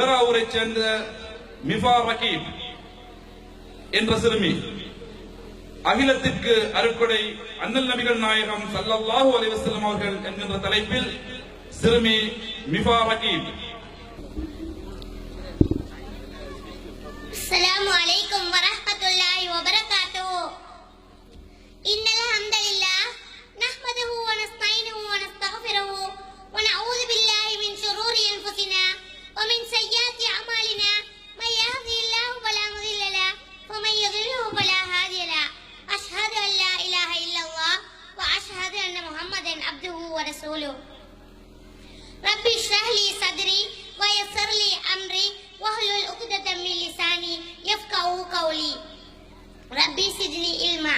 ஏறாவூரை சேர்ந்த மிஃபா ரகீப் என்ற சிறுமி. அகிலத்திற்கு அருக்கொடை அண்ணல் நபிகள் நாயகம் ஸல்லல்லாஹு அலைஹி அவர்கள் என்கின்ற தலைப்பில் சிறுமி மிஃபா ரகீப். ورسوله رب اشرح لي صدري ويسر لي امري واحلل عقدة من لساني يفقهوا قولي ربي زدني علما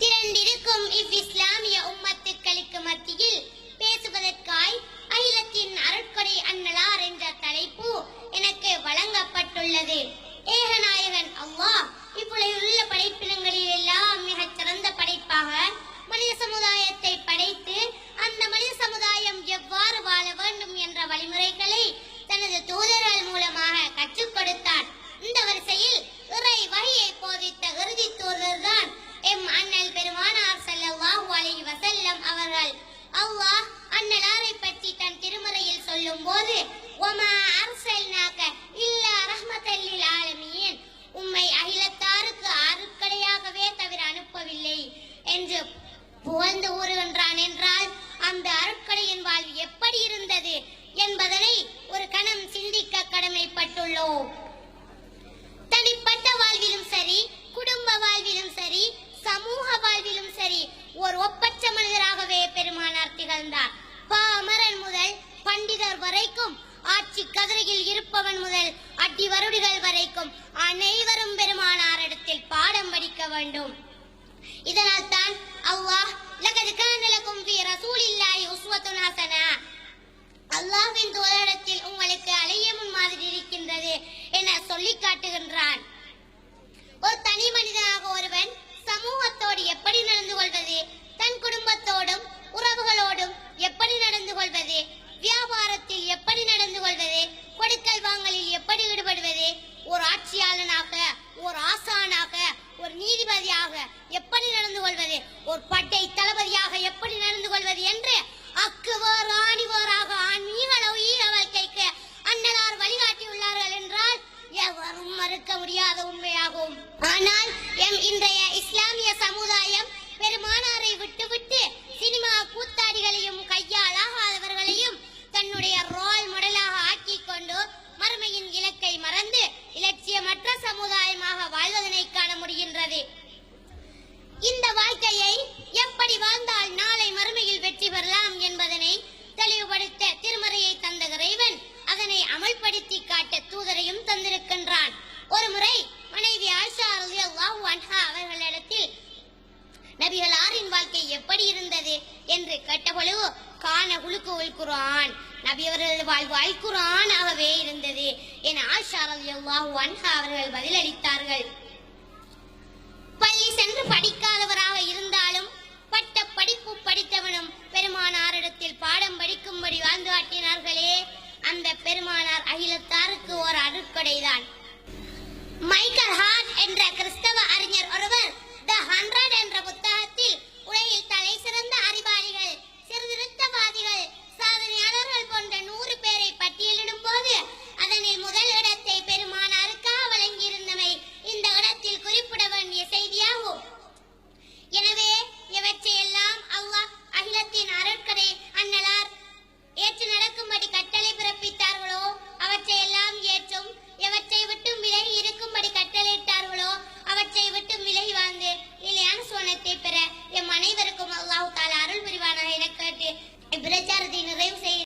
திரண்டிருக்கும் இவ் இஸ்லாமிய உம்மத்துக்களுக்கு மத்தியில் ஆட்சி கதிரையில் இருப்பவன் முதல் அடி வருடிகள் வரைக்கும் அனைவரும் பெருமானாரிடத்தில் பாடம் படிக்க வேண்டும். இதனால் தான் அல்லாஹ் லகது கான லகும் ஃபீ ரசூலில்லாஹி உஸ்வத்துன் ஹஸனா அல்லாஹ்வின் தோழரிடத்தில் உங்களுக்கு அலைய முன் மாதிரி இருக்கின்றது என சொல்லி காட்டுகின்றான். ஒரு தனி மனிதனாக ஒருவன் சமூகத்தோடு எப்படி நடந்து கொள்வது தன் குடும்பத்தோடும் உறவுகளோடும் எப்படி நடந்து கொள்வது வியாபாரத்தில் எப்படி கொடுக்கல் வாங்கலில் எப்படி ஈடுபடுவது ஒரு ஆட்சியாளனாக ஒரு ஆசானாக ஒரு நீதிபதியாக எப்படி நடந்து கொள்வது? ஒரு பட்டை தளபதியாக எப்படி நடந்து கொள்வது என்று அக்குவோர் ஆணிவோராக ஆன்மீக லௌகீக வாழ்க்கைக்கு அன்னலார் வழிகாட்டியுள்ளார்கள் என்றால் எவரும் மறுக்க முடியாத உண்மையாகும். ஆனால் எம் இன்றைய இஸ்லாமிய சமுதாயம் பெருமானாரை விட்டுவிட்டு சினிமா கூத்தாடி நபிகளாரின் வாழ்க்கை எப்படி இருந்தது என்று கேட்டபொழுது காண குழுக்கு உல் குரான் நபி அவர்களது வாழ்வு அல் இருந்தது என ஆஷா ரலியல்லாஹு அன்ஹா அவர்கள் பதிலளித்தார்கள். பள்ளி சென்று படிக்காதவராக இருந்தாலும் பட்ட படிப்பு படித்தவனும் பெருமானாரிடத்தில் பாடம் படிக்கும்படி வாழ்ந்து காட்டினார்களே அந்த பெருமானார் அகிலத்தாருக்கு ஒரு அருட்கொடைதான். மைக்கேல் ஹார்ட் என்ற கிறிஸ்தவ அறிஞர் ஒருவர் த ஹண்ட்ரட்